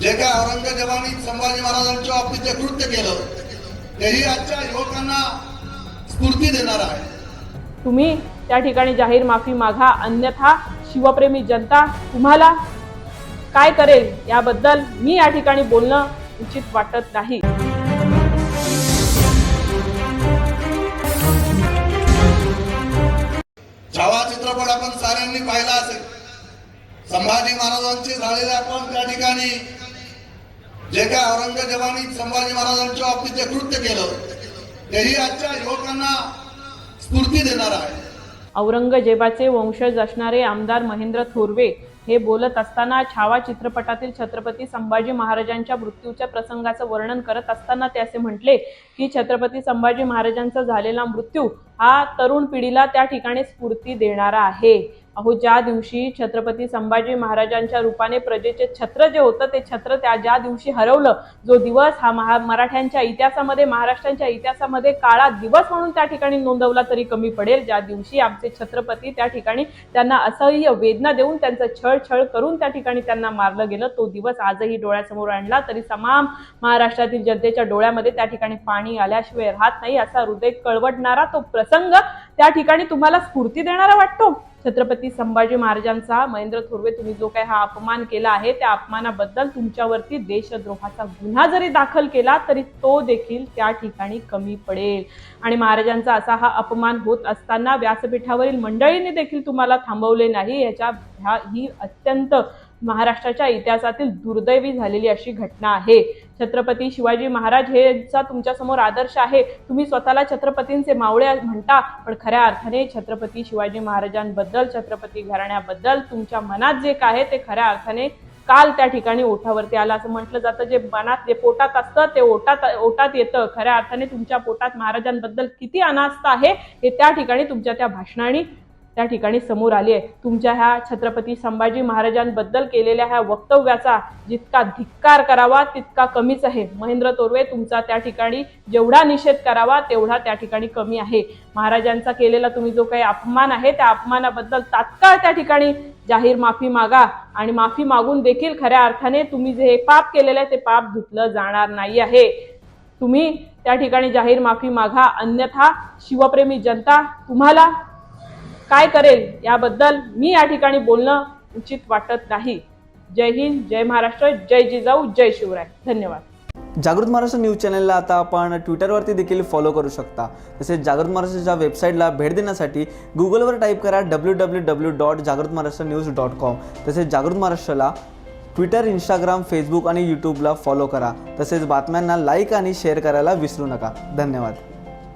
जे काय औरंगजेबाने संभाजी महाराजांच्या बाबतीत जे कृत्य केलं तेही आजच्या युवकांना स्फूर्ती देणार आहे. तुम्ही त्या ठिकाणी जाहीर माफी मागा अन्यथा शिवप्रेमी जनता तुम्हाला काय करेल याबद्दल मी या ठिकाणी बोलणं उचित वाटत नाही. छावा चित्रपट आपण साऱ्यांनी पाहिला असेल. संभाजी महाराजांचे झालेले आपण त्या ठिकाणी जे काय औरंगजेबाने संभाजी महाराजांच्या बाबतीत जे कृत्य केलं तेही आजच्या युवकांना स्फूर्ती देणार आहे. औरंगजेबाचे वंशज असणारे आमदार महेंद्र थोरवे हे बोलत असताना छावा चित्रपटातील छत्रपती संभाजी महाराजांच्या मृत्यूच्या प्रसंगाचं वर्णन करत असताना ते असे म्हटले की छत्रपती संभाजी महाराजांचा झालेला मृत्यू हा तरुण पिढीला त्या ठिकाणी स्फूर्ती देणारा आहे. अहो ज्या दिवशी छत्रपती संभाजी महाराजांच्या रूपाने प्रजेचे छत्र जे होतं ते छत्र त्या ज्या दिवशी हरवलं जो दिवस हा महा मराठ्यांच्या इतिहासामध्ये महाराष्ट्रांच्या इतिहासामध्ये काळा दिवस म्हणून त्या ठिकाणी नोंदवला तरी कमी पडेल. ज्या दिवशी आमचे छत्रपती त्या ठिकाणी त्यांना असह्य वेदना देऊन त्यांचं छळ छळ करून त्या ठिकाणी त्यांना मारलं गेलं तो दिवस आजही डोळ्यासमोर आणला तरी तमाम महाराष्ट्रातील जनतेच्या डोळ्यामध्ये त्या ठिकाणी पाणी आल्याशिवाय राहत नाही असा हृदय कळवटणारा तो प्रसंग त्या ठिकाणी तुम्हाला स्फूर्ती देणारा वाटतो? छत्रपती संभाजी महाराजांचा महेंद्र थोरवे तुम्ही जो काही हा अपमान केला आहे त्या अपमानाबद्दल तुमच्यावरती देशद्रोहाचा गुन्हा जरी दाखल केला तरी तो देखील त्या ठिकाणी कमी पडेल. आणि महाराजांचा असा हा अपमान होत असताना व्यासपीठावरील मंडळींनी देखील तुम्हाला थांबवले नाही. याच्या ह्या ही अत्यंत महाराष्ट्राच्या इतिहासातील दुर्दैवी झालेली अशी घटना आहे. छत्रपती शिवाजी महाराज हेचा तुमच्यासमोर आदर्श आहे. तुम्ही स्वतःला छत्रपतींचे मावळे म्हणता पण खऱ्या अर्थाने छत्रपती शिवाजी महाराजांबद्दल छत्रपती घराण्याबद्दल तुमच्या मनात जे काय आहे ते खऱ्या अर्थाने काल त्या ठिकाणी ओठावरती आलं. असं म्हटलं जातं जे मनात जे पोटात असतं ते ओटात ओटात येतं. खऱ्या अर्थाने तुमच्या पोटात महाराजांबद्दल किती अनास्था आहे हे त्या ठिकाणी तुमच्या त्या भाषणाने त्या ठिकाणी समोर आली आहे. तुमच्या ह्या छत्रपती संभाजी महाराजांबद्दल केलेल्या ह्या वक्तव्याचा जितका धिक्कार करावा तितका कमीच आहे. महेंद्र तोरवे तुमचा त्या ठिकाणी जेवढा निषेध करावा तेवढा त्या ठिकाणी कमी आहे. महाराजांचा केलेला तुम्ही जो काही अपमान आहे त्या अपमानाबद्दल तात्काळ त्या ठिकाणी जाहीर माफी मागा आणि माफी मागून देखील खऱ्या अर्थाने तुम्ही जे पाप केलेलं आहे ते पाप धुतलं जाणार नाही आहे. तुम्ही त्या ठिकाणी जाहीर माफी मागा. अन्यथा शिवप्रेमी जनता तुम्हाला काय करेल याबद्दल मी या ठिकाणी बोलणं उचित वाटत नाही. जय हिंद जय महाराष्ट्र जय जिजाऊ जय शिवराय. धन्यवाद. जागृत महाराष्ट्र न्यूज चॅनलला आता आपण ट्विटरवरती देखील फॉलो करू शकता. तसेच जागृत महाराष्ट्राच्या वेबसाईटला भेट देण्यासाठी गुगलवर टाईप करा डब्ल्यू डब्ल्यू डब्ल्यू डॉट जागृत महाराष्ट्र न्यूज डॉट कॉम. तसेच जागृत महाराष्ट्राला ट्विटर इंस्टाग्राम फेसबुक आणि यूट्यूबला फॉलो करा. तसेच बातम्यांना लाईक आणि शेअर करायला विसरू नका. धन्यवाद.